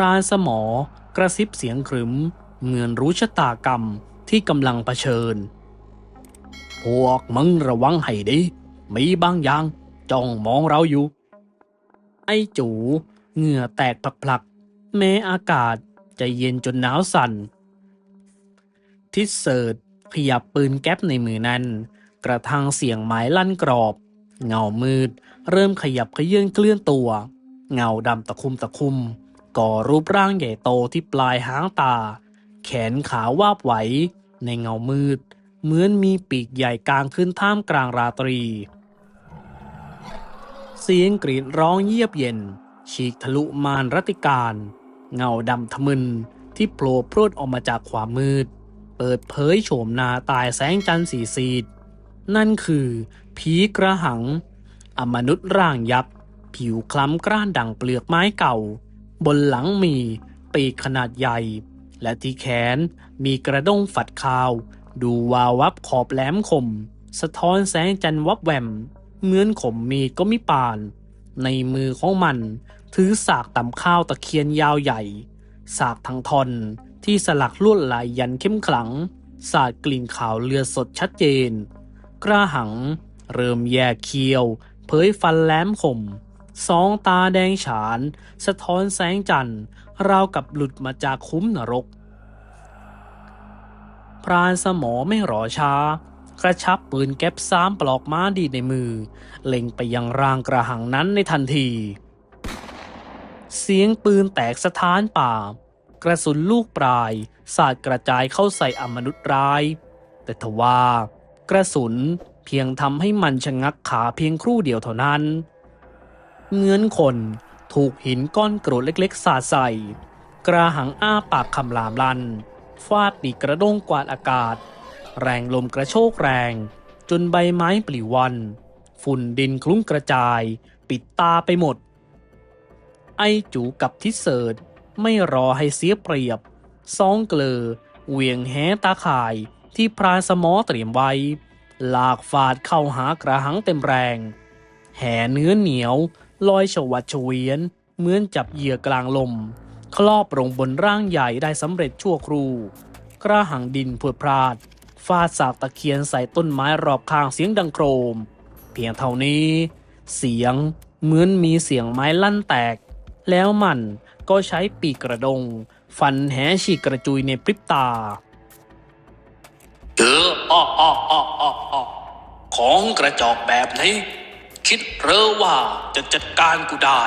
รานสมอกระซิบเสียงขรึม เหมือนรู้ชะตากรรมที่กำลังเผชิญ พวกมึงระวังให้ดี มีบางอย่างจ้องมองเราอยู่ ไอ้จูเหงื่อแตกพลักๆแม้อากาศจะเย็นจนหนาวสั่น ทิศเสิร์ตขยับปืนแก๊ปในมือนั้น กระทั่งเสียงไม้ลั่นกรอบ เงามืด เริ่มขยับขยื่นเคลื่อนตัว เงาดำตะคุมตะคุม ก่อรูปร่างใหญ่โตที่ปลายหางตา แขนขาวาบไหว ในเงามืด เหมือนมีปีกใหญ่กลางขึ้นท่ามกลางราตรี เสียงกรีดร้องเยียบเย็น ฉีกทะลุมานรัติการ เงาดำทะมึนที่โผล่พรวดออกมาจากความมืด เปิดเผยโฉมหนาตายแสงจันทร์สีซีด นั่นคือ ผีกระหัง อมนุษย์ร่างยักษ์ผิวคล้ำกร้านดังเปลือกไม้เก่า บนหลังมีปีกขนาดใหญ่ และที่แขนมีกระด้งฝัดคาว ดูวาววับขอบแหลมคม สะท้อนแสงจันทร์วับแวมเหมือนขมมีดก็มิปาน ในมือของมัน ถือสากตำข้าวตะเคียนยาวใหญ่ สากทั้งทอนที่สลักลวดลายยันเข้มขลัง สาดกลิ่นขาวเลือดสดชัดเจน กระหัง เริ่มแยกเคียว เผยฟันแหลมคม สองตาแดงฉาน สะท้อนแสงจันทร์ราวกับหลุดมาจากคุ้มนรก พรานสมอไม่รอช้า กระชับปืนแก๊ปสามปลอกม้าดีในมือ เล็งไปยังร่างกระหังนั้นในทันที เสียงปืนแตกสะท้านป่า กระสุนลูกปลายสาดกระจายเข้าใส่อมนุษย์ร้าย แต่ทว่ากระสุนเพียงทำให้มันชะงักขาเพียงครู่เดียวเท่านั้น เหมือนคนถูกหินก้อนกรวดเล็กๆ สาดใส่ กระหังอ้าปากคำรามลัน ฟาดปีกกระด้งกวาดอากาศ แรงลมกระโชกแรง จนใบไม้ปลิววัน ฝุ่นดินคลุ้งกระจาย ปิดตาไปหมด ไอจูกับทิศเสิร์ไม่รอให้เสียเปรียบซองเกลอเหวียงแหตาข่ายที่พรานสมอเตรียมไว้ หลากฟาดเข้าหากระหังเต็มแรง แห่เนื้อเหนียว ลอยฉวัดเฉวียน เหมือนจับเหยื่อกลางลมครอบลงบนร่างใหญ่ได้สำเร็จชั่วครูกระหังดินพวดพลาดฟาดสากตะเคียนใส่ต้นไม้รอบข้างเสียงดังโครม เพียงเท่านี้ เสียงเหมือนมีเสียงไม้ลั่นแตก แล้วมันก็ใช้ปีกกระดง ฟันแหฉีกกระจุยในพริบตาเอออออ้ออ้ออ้ออ้อของกระจอกแบบนี้ คิดเรอว่าจะจัดการกูได้